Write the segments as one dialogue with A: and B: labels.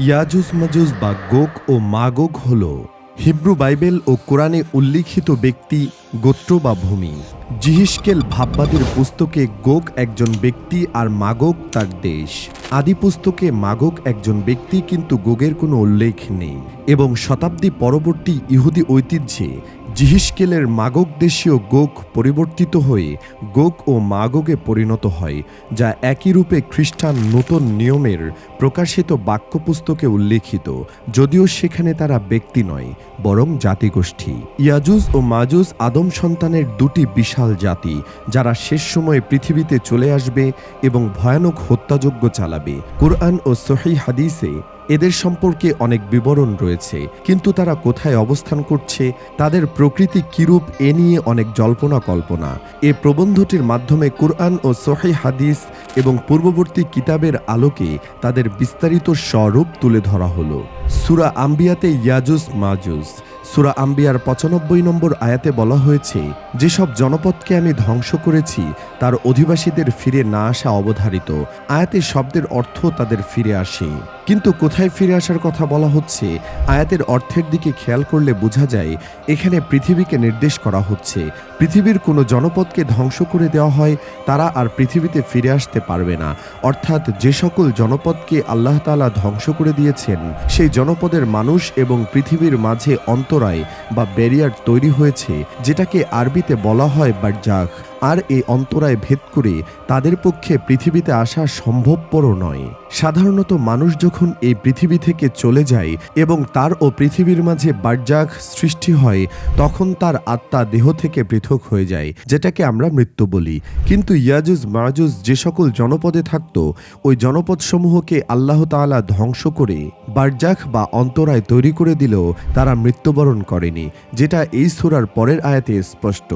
A: ইয়াজুজ মাজুজ বা গোক ও মাগোগ হল Hebrew Bible ও কোরআনে উল্লিখিত ব্যক্তি, গোত্র বা ভূমি। জিহিসকেল ভাববাদের পুস্তকে গোক একজন ব্যক্তি আর মাগোগ তার দেশ। আদি পুস্তকে মাগোগ একজন ব্যক্তি কিন্তু গোগের কোনো উল্লেখ নেই। এবং শতাব্দী পরবর্তী ইহুদি ঐতিহ্যে জিহিসকেলের মাগোগ দেশীয় গোগ পরিবর্তিত হয়ে গোগ ও মাগোগে পরিণত হয়, যা একই রূপে খ্রিস্টান নতুন নিয়মের প্রকাশিত বাক্য পুস্তকে উল্লেখিত, যদিও সেখানে তারা ব্যক্তি নয়, বরং জাতিগোষ্ঠী। ইয়াজুজ ও মাজুজ আদম সন্তানের দুটি বিশাল জাতি, যারা শেষ সময়ে পৃথিবীতে চলে আসবে এবং ভয়ানক হত্যাযজ্ঞ চালাবে। কোরআন ও সহি হাদিসে এদের সম্পর্কে অনেক বিবরণ রয়েছে, কিন্তু তারা কোথায় অবস্থান করছে, তাদের প্রকৃতি কিরূপ এ নিয়ে অনেক জল্পনা কল্পনা। এ প্রবন্ধটির মাধ্যমে কুরআন ও সোহে হাদিস এবং পূর্ববর্তী কিতাবের আলোকে তাদের বিস্তারিত স্বরূপ তুলে ধরা হলো। সুরা আম্বিয়াতে ইয়াজুস, মাজুস। সুরা আম্বিয়ার পঁচানব্বই নম্বর আয়াতে বলা হয়েছে, যেসব জনপদকে আমি ধ্বংস করেছি, তার অধিবাসীদের ফিরে না আসা অবধারিত। আয়াতের শব্দের অর্থ তাদের ফিরে আসে। কিন্তু কোথায় ফিরে আসার কথা বলা হচ্ছে? আয়াতের অর্থের দিকে খেয়াল করলে বোঝা যায়, এখানে পৃথিবীকে নির্দেশ করা হচ্ছে। পৃথিবীর কোনো জনপদকে ধ্বংস করে দেওয়া হয়, তারা আর পৃথিবীতে ফিরে আসতে পারবে না। অর্থাৎ যে সকল জনপদকে আল্লাহ তাআলা ধ্বংস করে দিয়েছেন, সেই জনপদের মানুষ এবং পৃথিবীর মাঝে অন্তরায় বা ব্যারিয়ার তৈরি হয়েছে যেটাকে আরবিতে বলা হয় বারজাখ। আর এই অন্তরায় ভেদ করে তাদের পক্ষে পৃথিবীতে আসা সম্ভবপরও নয়। সাধারণত মানুষ যখন এই পৃথিবী থেকে চলে যায় এবং তার ও পৃথিবীর মাঝে বারজাখ সৃষ্টি হয়, তখন তার আত্মা দেহ থেকে পৃথক হয়ে যায়, যেটাকে আমরা মৃত্যু বলি। কিন্তু ইয়াজুজ মাজুজ যে সকল জনপদে থাকত, ওই জনপদসমূহকে আল্লাহ তাআলা ধ্বংস করে বারজাখ বা অন্তরায় তৈরি করে দিলেও তারা মৃত্যুবরণ করেনি, যেটা এই সুরার পরের আয়াতে স্পষ্ট।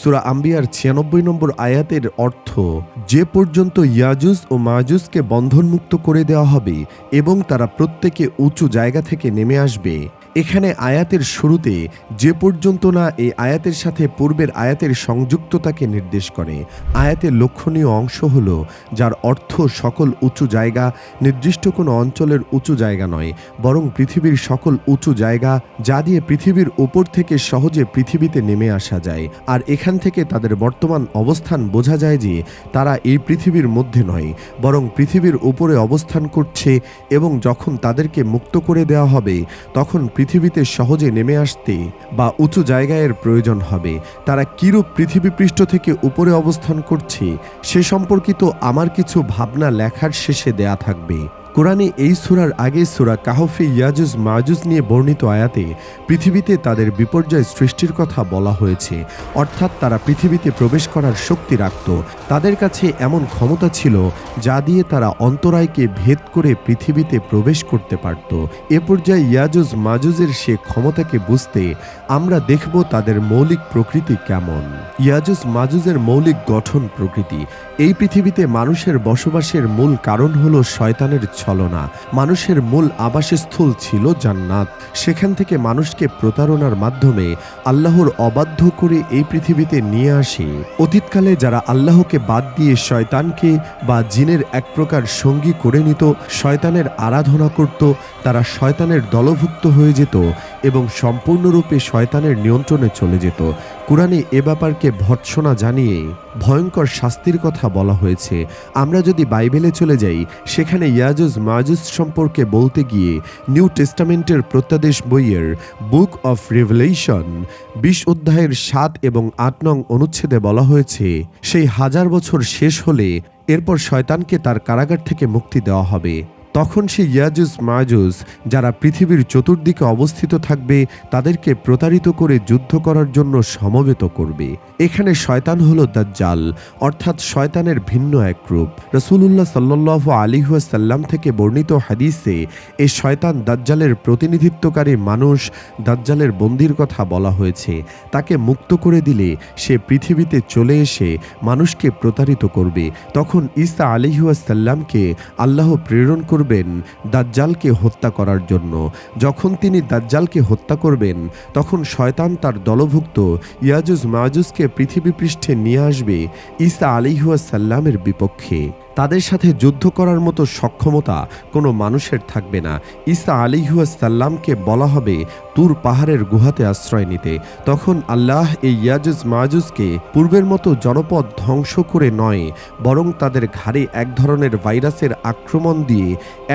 A: সুরা আম্বিয়ার ছিয়ানব্বই নম্বর আয়াতের অর্থ, যে পর্যন্ত ইয়াজুজ ও মাজুজকে বন্ধনমুক্ত করে দেওয়া হবে এবং তারা প্রত্যেকে উঁচু জায়গা থেকে নেমে আসবে। এখানে আয়াতের শুরুতে যে পর্যন্ত না এই আয়াতের সাথে পূর্বের আয়াতের সংযুক্ততাকে নির্দেশ করে আয়াতের লক্ষণীয় অংশ হল যার অর্থ সকল উঁচু জায়গা নির্দিষ্ট কোনো অঞ্চলের উঁচু জায়গা নয়, বরং পৃথিবীর সকল উঁচু জায়গা যা দিয়ে পৃথিবীর উপর থেকে সহজে পৃথিবীতে নেমে আসা যায়। আর এখান থেকে তাদের বর্তমান অবস্থান বোঝা যায় যে তারা এই পৃথিবীর মধ্যে নয়, বরং পৃথিবীর উপরে অবস্থান করছে এবং যখন তাদেরকে মুক্ত করে দেওয়া হবে, তখন পৃথিবীতে সহজে নেমে আসতে বা উঁচু জায়গায় প্রয়োজন হবে, তারা কীরূপ পৃথিবী পৃষ্ঠ থেকে উপরে অবস্থান করছে, সে সম্পর্কিত আমার কিছু ভাবনা লেখার শেষে দেয়া থাকবে। কোরআনে এই সুরার আগে সুরা কাহফে, ইয়াজুজ, মাজুজ নিয়ে বর্ণিত আয়াতে পৃথিবীতে তাদের বিপর্যয় সৃষ্টির কথা বলা হয়েছে। অর্থাৎ তারা পৃথিবীতে প্রবেশ করার শক্তি রাখত। তাদের কাছে এমন ক্ষমতা ছিল যা দিয়ে তারা অন্তরায়কে ভেদ করে পৃথিবীতে প্রবেশ করতে পারত। এ পর্যায়ে ইয়াজুজ, মাজুজের সে ক্ষমতাকে বুঝতে আমরা দেখব তাদের মৌলিক প্রকৃতি কেমন। ইয়াজুজ, মাজুজের মৌলিক গঠন প্রকৃতি। এই পৃথিবীতে মানুষের বসবাসের মূল কারণ হল শয়তানের ছলনা। মানুষের মূল আবাসস্থল ছিল জান্নাত। সেখান থেকে মানুষকে প্রতারণার মাধ্যমে আল্লাহর অবাধ্য করে এই পৃথিবীতে নিয়ে আসে। অতীতকালে যারা আল্লাহকে বাদ দিয়ে শয়তানকে বা জিনের এক প্রকার সঙ্গী করে নিত, শয়তানের আরাধনা করত, তারা শয়তানের দলভুক্ত হয়ে যেত এবং সম্পূর্ণরূপে শয়তানের নিয়ন্ত্রণে চলে যেত। কোরআনে এ ব্যাপারকে ভৎসনা জানিয়ে ভয়ঙ্কর শাস্তির কথা বলা হয়েছে। আমরা যদি বাইবেলে চলে যাই, সেখানে ইয়াজুজ মাজুজ সম্পর্কে বলতে গিয়ে নিউ টেস্টামেন্টের প্রত্যাদেশ বইয়ের বুক অফ রেভলেশন বিশ অধ্যায়ের সাত এবং আট নং অনুচ্ছেদে বলা হয়েছে, সেই হাজার বছর শেষ হলে এরপর শয়তানকে তার কারাগার থেকে মুক্তি দেওয়া হবে। তখন সে ইয়াজুজ মাজুজ, যারা পৃথিবীর চতুর্দিকে অবস্থিত থাকবে, তাদেরকে প্রতারিত করে যুদ্ধ করার জন্য সমবেত করবে। এখানে শয়তান হলো দাজ্জাল, অর্থাৎ শয়তানের ভিন্ন এক রূপ। রসুল্লাহ সাল্লাহ আলিহাসাল্লাম থেকে বর্ণিত হাদিসে এ শয়তান দাজ্জালের প্রতিনিধিত্বকারী মানুষ দাজ্জালের বন্দির কথা বলা হয়েছে। তাকে মুক্ত করে দিলে সে পৃথিবীতে চলে এসে মানুষকে প্রতারিত করবে। তখন ঈসা আলিহাসাল্লামকে আল্লাহ প্রেরণ করবেন দাজ্জালকে হত্যা করার জন্য। যখন তিনি দাজ্জালকে হত্যা করবেন, তখন শয়তান তার দলভুক্ত ইয়াজুজ মাজুজকে পৃথিবী পৃষ্ঠে নিয়ে আসবে ইসা আলিহাসাল্লামের বিপক্ষে। তাদের সাথে যুদ্ধ করার মতো সক্ষমতা কোনো মানুষের থাকবে না। ইসা আলিহাসাল্লামকে বলা হবে তুর পাহাড়ের গুহাতে আশ্রয় নিতে, তখন আল্লাহ এই ইয়াজুজ মাহুজকে পূর্বের মতো জনপদ ধ্বংস করে নয়, বরং তাদের ঘাড়ে এক ধরনের ভাইরাসের আক্রমণ দিয়ে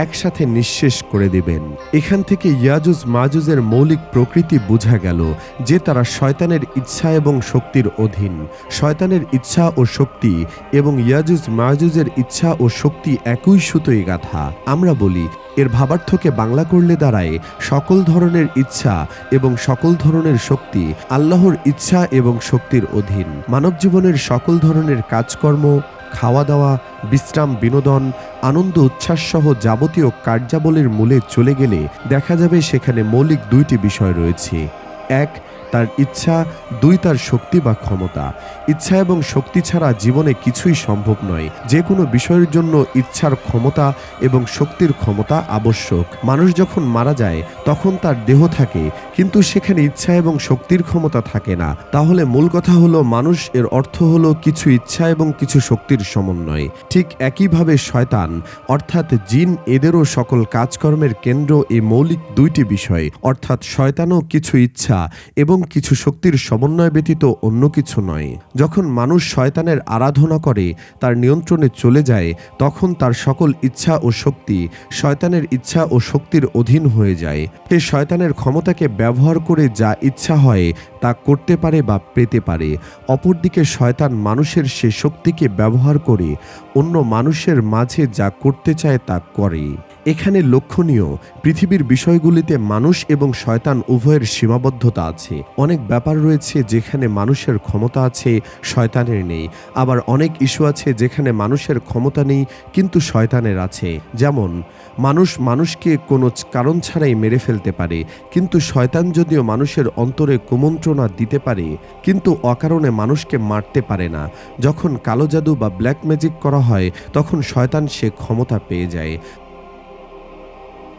A: একসাথে নিঃশেষ করে দেবেন। এখান থেকে ইয়াজুজ মাজুজের মৌলিক প্রকৃতি বোঝা গেল যে তারা শয়তানের ইচ্ছা এবং শক্তির অধীন। শয়তানের ইচ্ছা ও শক্তি এবং ইয়াজুজ মাজুজের ইচ্ছা ও শক্তি একই সুতোই গাথা। আমরা বলি এর ভাবার্থকে বাংলা করলে দাঁড়ায় সকল ধরনের ইচ্ছা এবং সকল ধরনের শক্তি আল্লাহর ইচ্ছা এবং শক্তির অধীন। মানব জীবনের সকল ধরনের কাজকর্ম খাওয়া দাওয়া বিশ্রাম, বিনোদন, আনন্দ, উচ্ছ্বাস সহ যাবতীয় কার্যাবলীর মূলে চলে গেলে দেখা যাবে সেখানে মৌলিক দুইটি বিষয় রয়েছে। এক, তার ইচ্ছা, দুই, তার শক্তি বা ক্ষমতা। ইচ্ছা এবং শক্তি ছাড়া জীবনে কিছুই সম্ভব নয়। যে কোনো বিষয়ের জন্য ইচ্ছার ক্ষমতা এবং শক্তির ক্ষমতা আবশ্যক। মানুষ যখন মারা যায়, তখন তার দেহ থাকে, কিন্তু সেখানে ইচ্ছা এবং শক্তির ক্ষমতা থাকে না। তাহলে মূল কথা হলো, মানুষ এর অর্থ হলো কিছু ইচ্ছা এবং কিছু শক্তির সমন্বয়। ঠিক একইভাবে শয়তান, অর্থাৎ জিন, এদেরও সকল কাজকর্মের কেন্দ্র এই মৌলিক দুইটি বিষয়। অর্থাৎ শয়তানও কিছু ইচ্ছা এবং কিছু শক্তির সমন্বয় ব্যতীত অন্য কিছু নয়। যখন মানুষ শয়তানের আরাধনা করে, তার নিয়ন্ত্রণে চলে যায়, তখন তার সকল ইচ্ছা ও শক্তি শয়তানের ইচ্ছা ও শক্তির অধীন হয়ে যায়। সে শয়তানের ক্ষমতাকে ব্যবহার করে যা ইচ্ছা হয়, তা করতে পারে বা পেতে পারে। অপরদিকে শয়তান মানুষের সে শক্তিকে ব্যবহার করে, অন্য মানুষের মাঝে যা করতে চায় তা করে। এখানে লক্ষণীয় পৃথিবীর বিষয়গুলিতে মানুষ এবং শয়তান উভয়ের সীমাবদ্ধতা আছে। অনেক ব্যাপার রয়েছে যেখানে মানুষের ক্ষমতা আছে, শয়তানের নেই। আবার অনেক ইস্যু আছে যেখানে মানুষের ক্ষমতা নেই, কিন্তু শয়তানের আছে। যেমন, মানুষ মানুষকে কোনো কারণ ছাড়াই মেরে ফেলতে পারে, কিন্তু শয়তান যদিও মানুষের অন্তরে কুমন্ত্রণা দিতে পারে, কিন্তু অকারণে মানুষকে মারতে পারে না। যখন কালো জাদু বা ব্ল্যাক ম্যাজিক করা হয়, তখন শয়তান সে ক্ষমতা পেয়ে যায়।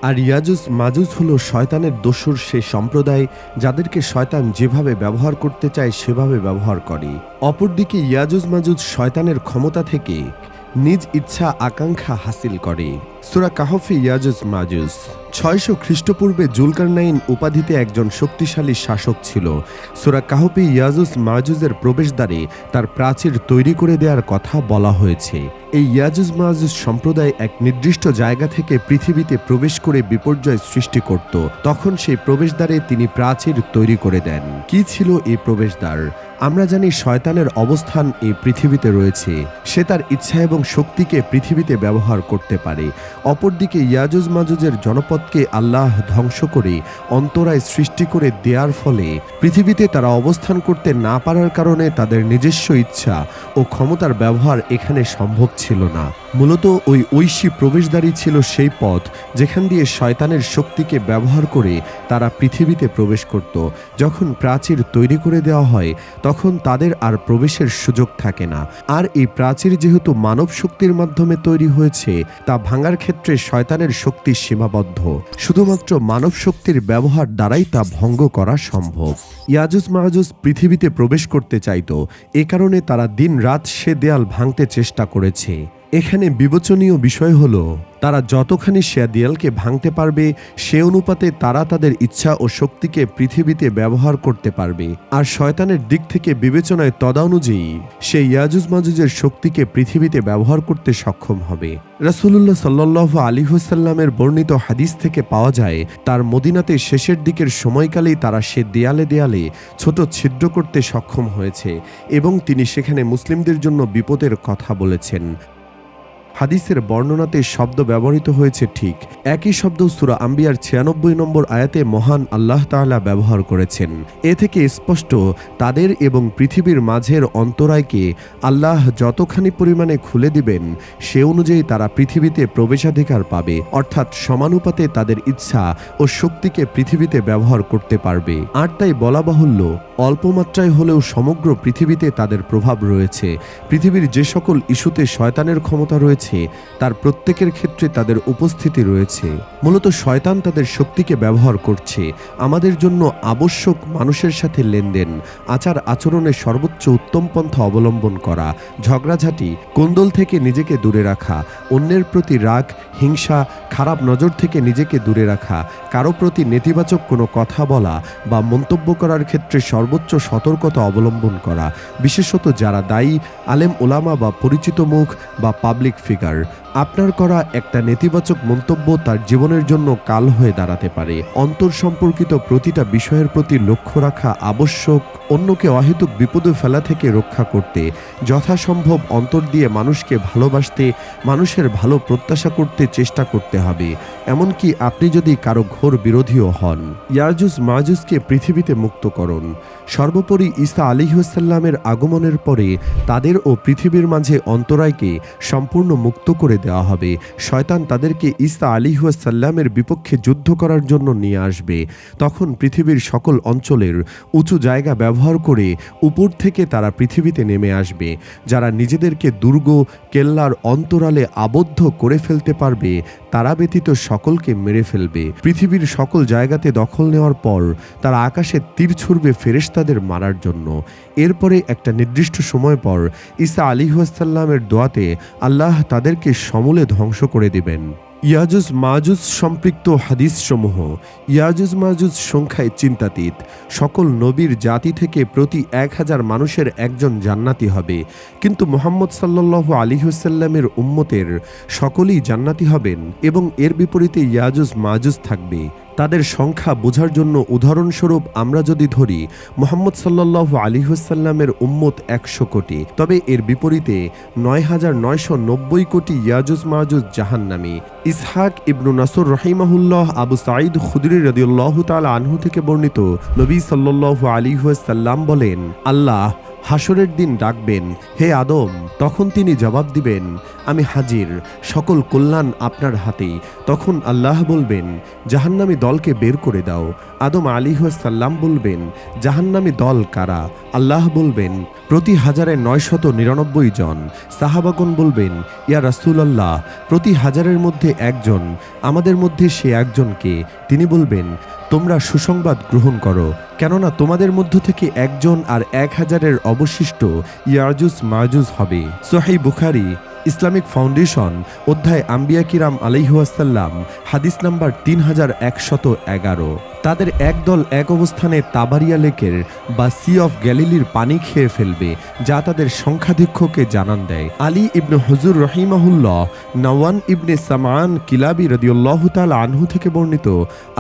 A: আর ইয়াজুজ মাজুজ হলো শয়তানের দোসর সে সম্প্রদায় যাদেরকে শয়তান যেভাবে ব্যবহার করতে চায় সেভাবে ব্যবহার করে। অপরদিকে ইয়াজুজ মাজুজ শয়তানের ক্ষমতা থেকে নিজ ইচ্ছা আকাঙ্ক্ষা হাসিল করে। সুরা কাহফি ইয়াজুজ মাজুজ। ছয়শো খ্রিস্টপূর্বে জুলকারনাইন উপাধিতে একজন শক্তিশালী শাসক ছিল। সুরা কাহফে ইয়াজুজ মাজুজের প্রবেশদ্বারে তার প্রাচীর তৈরি করে দেওয়ার কথা বলা হয়েছে। এই ইয়াজুজ মাজুজ সম্প্রদায় এক নির্দিষ্ট জায়গা থেকে পৃথিবীতে প্রবেশ করে বিপর্যয় সৃষ্টি করত। তখন সেই প্রবেশদ্বারে তিনি প্রাচীর তৈরি করে দেন। কি ছিল এই প্রবেশদ্বার? আমরা জানি শয়তানের অবস্থান এই পৃথিবীতে রয়েছে। সে তার ইচ্ছা এবং শক্তিকে পৃথিবীতে ব্যবহার করতে পারে। অপরদিকে ইয়াজুজ মাজুজের জনপদকে আল্লাহ ধ্বংস করে, অন্তরায় সৃষ্টি করে দেওয়ার ফলে পৃথিবীতে তারা অবস্থান করতে না পারার কারণে তাদের নিজস্ব ইচ্ছা ও ক্ষমতার ব্যবহার এখানে সম্ভব ছিল না। মূলত ওই ঐশী প্রবেশদ্বারই ছিল সেই পথ যেখান দিয়ে শয়তানের শক্তিকে ব্যবহার করে তারা পৃথিবীতে প্রবেশ করত। যখন প্রাচীর তৈরি করে দেওয়া হয় তাদের আর প্রবেশের সুযোগ থাকে না। আর এই প্রাচীর যেহেতু মানব শক্তির মাধ্যমে তৈরি হয়েছে, তা ভাঙার ক্ষেত্রে শয়তানের শক্তি সীমাবদ্ধ। শুধুমাত্র মানব শক্তির ব্যবহার দ্বারাই তা ভঙ্গ করা সম্ভব। ইয়াজুজ মাহাজুজ পৃথিবীতে প্রবেশ করতে চাইত। এ কারণে তারা দিন রাত সে দেয়াল ভাঙতে চেষ্টা করেছে। এখানে বিবেচনীয় বিষয় হলো, তারা যতখানি দেয়ালকে ভাঙতে পারবে, সে অনুপাতে তারা তাদের ইচ্ছা ও শক্তিকে পৃথিবীতে ব্যবহার করতে পারবে। আর শয়তানের দিক থেকে বিবেচনায় তদানুযায়ী, সে ইয়াজুজ মাজুজের শক্তিকে পৃথিবীতে ব্যবহার করতে সক্ষম হবে। রাসুলুল্লাহ সাল্লাহ আলী হুসাল্লামের বর্ণিত হাদিস থেকে পাওয়া যায়, তার মদিনাতে শেষের দিকের সময়কালেই তারা সে দেয়ালে দেয়ালে ছোট ছিদ্র করতে সক্ষম হয়েছে এবং তিনি সেখানে মুসলিমদের জন্য বিপদের কথা বলেছেন। হাদিসের বর্ণনাতে শব্দ ব্যবহৃত হয়েছে ঠিক একই শব্দ সুরা আম্বিয়ার ছিয়ানব্বই নম্বর আয়াতে মহান আল্লাহ তাআলা ব্যবহার করেছেন। এ থেকে স্পষ্ট, তাদের এবং পৃথিবীর মাঝের অন্তরায়কে আল্লাহ যতখানি পরিমাণে খুলে দিবেন, সে অনুযায়ী তারা পৃথিবীতে প্রবেশাধিকার পাবে, অর্থাৎ সমানুপাতে তাদের ইচ্ছা ও শক্তিকে পৃথিবীতে ব্যবহার করতে পারবে। আর তাই বলা বাহুল্য অল্প মাত্রায় হলেও সমগ্র পৃথিবীতে তাদের প্রভাব রয়েছে। পৃথিবীর যে সকল ইস্যুতে শয়তানের ক্ষমতা রয়েছে, তার প্রত্যেকের ক্ষেত্রে তাদের উপস্থিতি রয়েছে। মূলত শয়তান তাদের শক্তিকে ব্যবহার করছে। আমাদের জন্য আবশ্যক মানুষের সাথে লেনদেন, আচার আচরণের সর্বোচ্চ উত্তম পন্থা অবলম্বন করা, ঝগড়াঝাটি, কোন্দল থেকে নিজেকে দূরে রাখা, অন্যের প্রতি রাগ, হিংসা, খারাপ নজর থেকে নিজেকে দূরে রাখা, কারও প্রতি নেতিবাচক কোনো কথা বলা বা মন্তব্য করার ক্ষেত্রে সর্বোচ্চ সতর্কতা অবলম্বন করা, বিশেষত যারা দায়ী, আলেম ওলামা বা পরিচিত মুখ বা পাবলিক ফিগার আপনার করা একটা নেতিবাচক মন্তব্য তার জীবনের জন্য কাল হয়ে দাঁড়াতে পারে। অন্তর সম্পর্কিত প্রতিটা বিষয়ের প্রতি লক্ষ্য রাখা আবশ্যক, অন্যকে অহেতুক বিপদে ফেলা থেকে রক্ষা করতে, যথাসম্ভব অন্তর দিয়ে মানুষকে ভালোবাসতে, মানুষের ভালো প্রত্যাশা করতে চেষ্টা করতে হবে। এমনকি আপনি যদি কারও ঘোর বিরোধীও হন, ইয়াজুজ মাজুজকে পৃথিবীতে মুক্ত করুন। সর্বোপরি ঈসা আলিহাসাল্লামের আগমনের পরে তাদের ও পৃথিবীর মাঝে অন্তরায়কে সম্পূর্ণ মুক্ত করে দেওয়া হবে। শয়তান তাদেরকে ঈসা আলিহাসাল্লামের বিপক্ষে যুদ্ধ করার জন্য নিয়ে আসবে। তখন পৃথিবীর সকল অঞ্চলের উঁচু জায়গা ব্যবহার করে উপর থেকে তারা পৃথিবীতে নেমে আসবে। যারা নিজেদেরকে দুর্গ, কেল্লার অন্তরালে আবদ্ধ করে ফেলতে পারবে, তারা ব্যতীত সকলকে মেরে ফেলবে। পৃথিবীর সকল জায়গাতে দখল নেওয়ার পর তারা আকাশে তীর ছুড়বে ফেরেশতাদের মারার জন্য। এরপরে একটা নির্দিষ্ট সময় পর ঈসা আলিহাসাল্লামের দোয়াতে আল্লাহ তাদেরকে সমূলে ধ্বংস করে দিবেন। ইয়াজুজ মাজুজ সম্পৃক্ত হাদিস সমূহ ইয়াজুজ মাজুজ সংখ্যায় চিন্তাতীত। সকল নবীর জাতি থেকে প্রতি এক হাজার মানুষের একজন জান্নাতি হবে। কিন্তু মোহাম্মদ সাল্লাহ আলিহুসাল্লামের উম্মতের সকলেই জান্নাতি হবেন এবং এর বিপরীতে ইয়াজুজ মাজুজ থাকবে। তাদের সংখ্যা বোঝার জন্য উদাহরণস্বরূপ আমরা যদি ধরি, মোহাম্মদ সাল্লাহ আলিহুসাল্লামের উম্মত একশো কোটি, তবে এর বিপরীতে নয় হাজার নয়শো নব্বই কোটি ইয়াজুজ মাহুজ জাহান্নামি। ইসহাক ইবনু নাসুর রহিমাহুল্লাহ আবু সাঈদ খুদরি রদিউল্লাহ তাল আনহু থেকে বর্ণিত নবী সাল্লাহ আলিহাসাল্লাম বলেন, আল্লাহ হাসরের দিন ডাকবেন, হে আদম, তখন তিনি জবাব দিবেন, আমি হাজির, সকল কল্যাণ আপনার হাতে। তখন আল্লাহ বলবেন, জাহান্নামী দলকে বের করে দাও। আদম আলী সাল্লাম বলবেন, জাহান্নামী দল কারা? আল্লাহ বলবেন, প্রতি হাজারে নয়শত নিরানব্বই জন। সাহাবাগন বলবেন, ইয়া রাসূলুল্লাহ, প্রতি হাজারের মধ্যে একজন, আমাদের মধ্যে সে একজনকে? তিনি বলবেন তোমরা সুসংবাদ গ্রহণ করো, কেননা তোমাদের মধ্য থেকে একজন আর এক হাজারের অবশিষ্ট ইয়ারজুস মারজুস হবে। সোহাই বুখারি ইসলামিক ফাউন্ডেশন, অধ্যায় আম্বিয়া কিরাম আলাইহুয়াসাল্লাম হাদিস নাম্বার তিন হাজার একশত এগারো। তাদের একদল এক অবস্থানে তাবারিয়া লেকের বা সি অফ গ্যালিলির পানি খেয়ে ফেলবে, যা তাদের সংখ্যাধিক্ষকে জানান দেয়। আলী ইবনে হুজুর রহিমাহুল্লাহ, নওয়ান ইবনে সামান কিলাবি রদিউল্লাহ তাল আনহু থেকে বর্ণিত,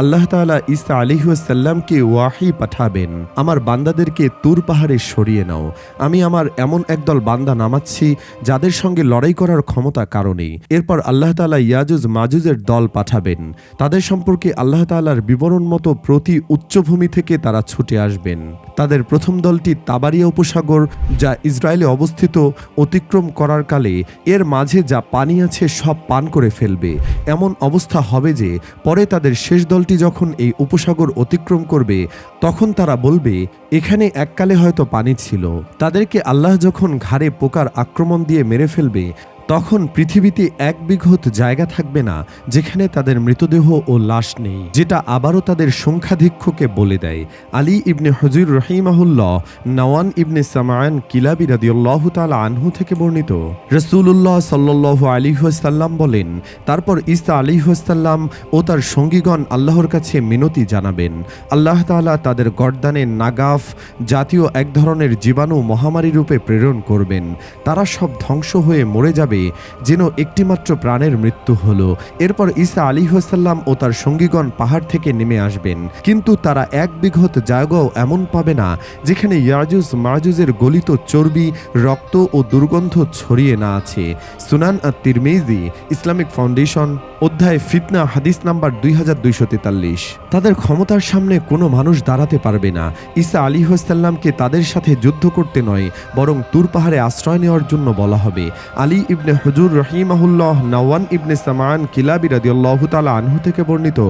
A: আল্লাহ তালা ইসা আলিহাসাল্লামকে ওয়াহি পাঠাবেন, আমার বান্দাদেরকে তুর পাহাড়ে সরিয়ে নাও। আমি আমার এমন একদল বান্দা নামাচ্ছি, যাদের সঙ্গে লড়াই করার ক্ষমতা কারণেই। এরপর আল্লাহ তালা ইয়াজুজ মাজুজের দল পাঠাবেন। তাদের সম্পর্কে আল্লাহ তালার বিবরণ মতো প্রতি উচ্চভূমি থেকে তারা ছুটে আসবেন। তাদের প্রথম দলটি তাবারিয়া উপসাগর, যা ইসরায়েলে অবস্থিত, অতিক্রম করার কালে এর মাঝে যা পানি আছে সব পান করে ফেলবে। এমন অবস্থা হবে যে, পরে তাদের শেষ দলটি যখন এই উপসাগর অতিক্রম করবে, তখন তারা বলবে, এখানে এককালে হয়তো পানি ছিল। তাদেরকে আল্লাহ যখন ঘাড়ে পোকার আক্রমণ দিয়ে মেরে ফেলবে তখন পৃথিবীতে এক বিঘত জায়গা থাকবে না, যেখানে তাদের মৃতদেহ ও লাশ নেই, যেটা আবারও তাদের সংখ্যাধিক্ষকে বলে দেয়। আলী ইবনে হজুর রহিমাহুল্লাহ, নওয়ান ইবনে সামায়ন কিলাবি রাদিউল্লাহ তালা আনহু থেকে বর্ণিত। রসুল্লাহ সাল্লাহ আলিহাসাল্লাম বলেন, তারপর ইসা আলিহাসাল্লাম ও তার সঙ্গীগণ আল্লাহর কাছে মিনতি জানাবেন। আল্লাহ তাআলা তাদের গর্দানে নাগাফ জাতীয় এক ধরনের জীবাণু মহামারী রূপে প্রেরণ করবেন। তারা সব ধ্বংস হয়ে মরে যাবে। যেন একটিমাত্র প্রাণের মৃত্যু হলো। এরপর ঈসা আলী হোসাল্লাম ও তার সঙ্গীগণ পাহাড় থেকে নেমে আসবেন। কিন্তু তারা এক বিঘত জায়গাও এমন পাবে না, যেখানে ইয়াজুজ মাজুজের গলিত চর্বি, রক্ত ও দুর্গন্ধ ছড়িয়ে না আছে। সুনান আর তিরমেজি ইসলামিক ফাউন্ডেশন, অধ্যায় ফিতনা, হাদিস নাম্বার দুই হাজার দুইশো তেতাল্লিশ। তাদের ক্ষমতার সামনে কোনো মানুষ দাঁড়াতে পারবে না। ঈসা আলী হোসাল্লামকে তাদের সাথে যুদ্ধ করতে নয়, বরং তুর পাহাড়ে আশ্রয় নেওয়ার জন্য বলা হবে। আলী ইবনে হুজুর রহিমাহুল্লাহ নওয়ান ইবনে সামান কিলাবি রাদিয়াল্লাহ তালা আনহু থেকে বর্ণিত,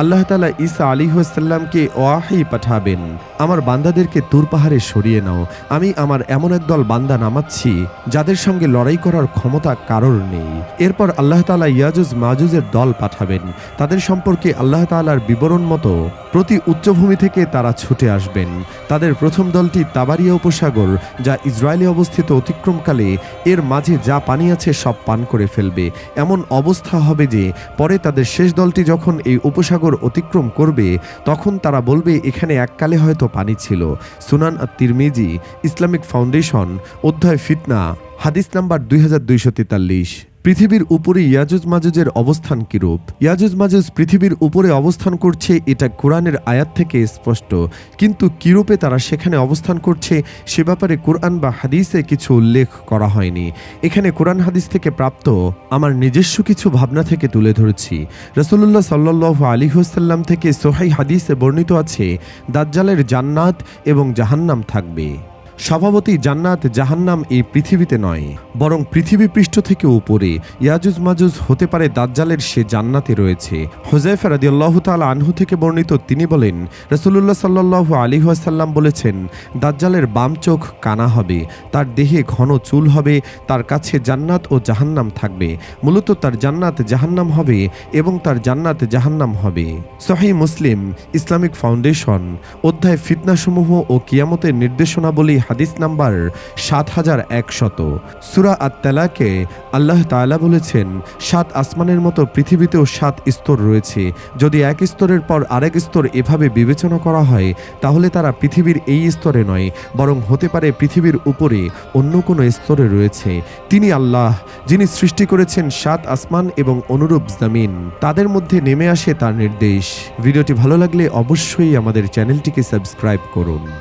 A: আল্লাহ তালা ঈসা আলী সাল্লামকে ওয়াহি পাঠাবেন। আমার বান্দাদেরকে তুর পাহাড়ে সরিয়ে নাও। আমি আমার এমন একদল বান্দা নামাচ্ছি, যাদের সঙ্গে লড়াই করার ক্ষমতা কারোর নেই। এরপর আল্লাহ তালা ইয়াজুজ মাজুজের দল পাঠাবেন। তাদের সম্পর্কে আল্লাহ তালার বিবরণ মতো প্রতি উচ্চভূমি থেকে তারা ছুটে আসবেন। তাদের প্রথম দলটি তাবারিয়া উপসাগর, যা ইসরায়েলে অবস্থিত অতিক্রমকালে এর মাঝে যা পানি আছে, সব পান করে ফেলবে। এমন অবস্থা হবে যে, পরে তাদের শেষ দলটি যখন এই উপসাগর অতিক্রম করবে, তখন তারা বলবে, এখানে এককালে হয়তো পানি ছিল। সুনান আর তিরমিজি, ইসলামিক ফাউন্ডেশন, অধ্যায় ফিতনা, হাদিস নাম্বার দুই হাজার দুইশো তেতাল্লিশ। পৃথিবীর উপরে ইয়াজুজ মাজুজের অবস্থান কিরূপ? ইয়াজুজ মাজুজ পৃথিবীর উপরে অবস্থান করছে, এটা কোরআনের আয়াত থেকে স্পষ্ট। কিন্তু কিরূপে তারা সেখানে অবস্থান করছে, সে ব্যাপারে কোরআন বা হাদিসে কিছু উল্লেখ করা হয়নি। এখানে কোরআন হাদিস থেকে প্রাপ্ত আমার নিজস্ব কিছু ভাবনা থেকে তুলে ধরেছি। রসুল্লাহ সাল্লাহ আলী হুসাল্লাম থেকে সোহাই হাদিসে বর্ণিত আছে, দাজ্জালের জান্নাত এবং জাহান্নাম থাকবে। স্বভাবতই জান্নাত জাহান্নাম এই পৃথিবীতে নয়, বরং পৃথিবী পৃষ্ঠ থেকে উপরে ইয়াজুজ মাজুজ হতে পারে দাজ্জালের সে জান্নাতে রয়েছে। হোজাইফা রাদিয়াল্লাহু তাআলা আনহু থেকে বর্ণিত তিনি বলেন, রাসূলুল্লাহ সাল্লাল্লাহু আলাইহি ওয়াসাল্লাম বলেছেন, দাজ্জালের বাম চোখ কানা হবে, তার দেহে ঘন চুল হবে, তার কাছে জান্নাত ও জাহান্নাম থাকবে। মূলত তার জান্নাত জাহান্নাম হবে এবং তার জান্নাত জাহান্নাম হবে। সহি মুসলিম ইসলামিক ফাউন্ডেশন অধ্যায় ফিতনাসমূহ ও কিয়ামতের নির্দেশনাবলী হাদিস নাম্বার সাত হাজার একশত। সুরা আত্মালাকে আল্লাহ তাআলা বলেছেন, সাত আসমানের মতো পৃথিবীতেও সাত স্তর রয়েছে। যদি এক স্তরের পর আরেক স্তর এভাবে বিবেচনা করা হয়, তাহলে তারা পৃথিবীর এই স্তরে নয়, বরং হতে পারে পৃথিবীর উপরে অন্য কোনো স্তরে রয়েছে। তিনি আল্লাহ, যিনি সৃষ্টি করেছেন সাত আসমান এবং অনুরূপ জামিন, তাদের মধ্যে নেমে আসে তার নির্দেশ। ভিডিওটি ভালো লাগলে অবশ্যই আমাদের চ্যানেলটিকে সাবস্ক্রাইব করুন।